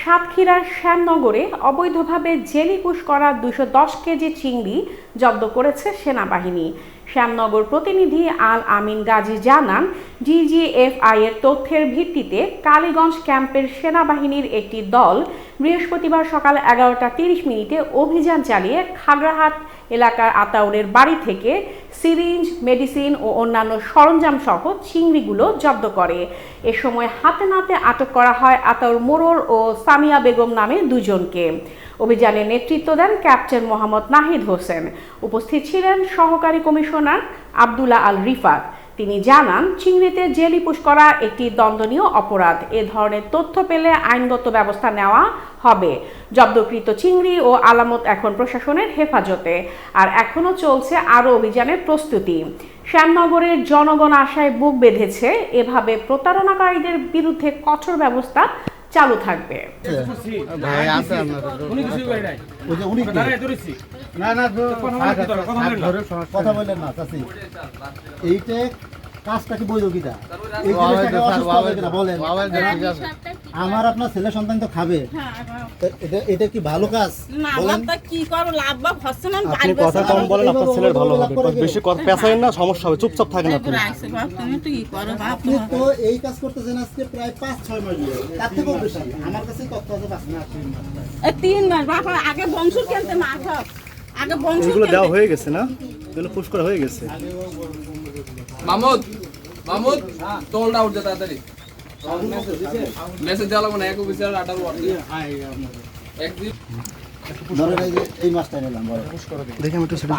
সাতক্ষীরার শ্যামনগরে অবৈধভাবে জেলি জেলিপুশ করা দুশো দশ কেজি চিংড়ি জব্দ করেছে সেনাবাহিনী। শ্যামনগর প্রতিনিধি আল আমিন গাজী জানান জিজিএফআই এর তথ্যের ভিত্তিতে কালীগঞ্জ ক্যাম্পের সেনাবাহিনীর একটি দল বৃহস্পতিবার সকাল এগারোটা তিরিশ মিনিটে অভিযান চালিয়ে খাগড়াহাট এলাকার আতাউরের বাড়ি থেকে সিরিঞ্জ, মেডিসিন ও অন্যান্য সরঞ্জাম সহ চিংড়িগুলো জব্দ করে। এ সময় হাতে নাতে আটক করা হয় আতাউর মোরর ও সামিয়া বেগম নামে দুজনকে। অভিযানে নেতৃত্ব দেন ক্যাপ্টেন মোহাম্মদ নাহিদ হোসেন। উপস্থিত ছিলেন সহকারী কমিশনার আবদুল্লাহ আল রিফাত। তিনি জানান, চিংড়িতে জেলিপুশ করা একটি দণ্ডনীয় অপরাধ। এ ধরনের তথ্য পেলে আইনগত ব্যবস্থা নেওয়া হবে। জব্দকৃত চিংড়ি ও আলামত এখন প্রশাসনের হেফাজতে। আর এখনও চলছে আরও অভিযানের প্রস্তুতি। শ্যামনগরের জনগণ আশায় বুক বেঁধেছে। এভাবে প্রতারণাকারীদের বিরুদ্ধে কঠোর ব্যবস্থা চালু থাকবে। আছে আপনার উনি কিছুই করে নাই। ওই যে উনি কে? দাঁড়ায় ধরেছি। না না কথা বলেন কি তোরা? কথা হাত বলেন না। ধরে সমস্যা কথা বললেন না চাচি। এইটা কাজটা কি বৈধ কিনা? বলেন। আমার আপনার ছেলে সন্তান তো খাবে। এটা এটা কি ভালো কাজ? না বলেন। কি করো লাভ বা হচ্ছে না আপনি কথা কম বলেন আপনার ছেলের ভালো হবে। বেশি কথা না সমস্যা হবে চুপচাপ থাকেন আপনি। তুমি তো কি করো? আপনি তো এই কাজ করতেছেন আজকে প্রায় পাঁচ ছয় মাস ধরে। তার থেকেও বেশি। আমার কাছে তথ্য আছে পাঁচ মাস তিন মাস। বাপ আগে বংশুর কেনতে মা আগে বংশুর এগুলো দেওয়া হয়ে গেছে না? এগুলো পুশ করা হয়ে গেছে। মামুদ মামুদ তোলটা উঠছে তাড়াতাড়ি। মেসেজ দেওয়া লাগবে না এক অফিসার আটার একদিন এই মাসটা নিলাম বড় দেখে আমি একটু সেটা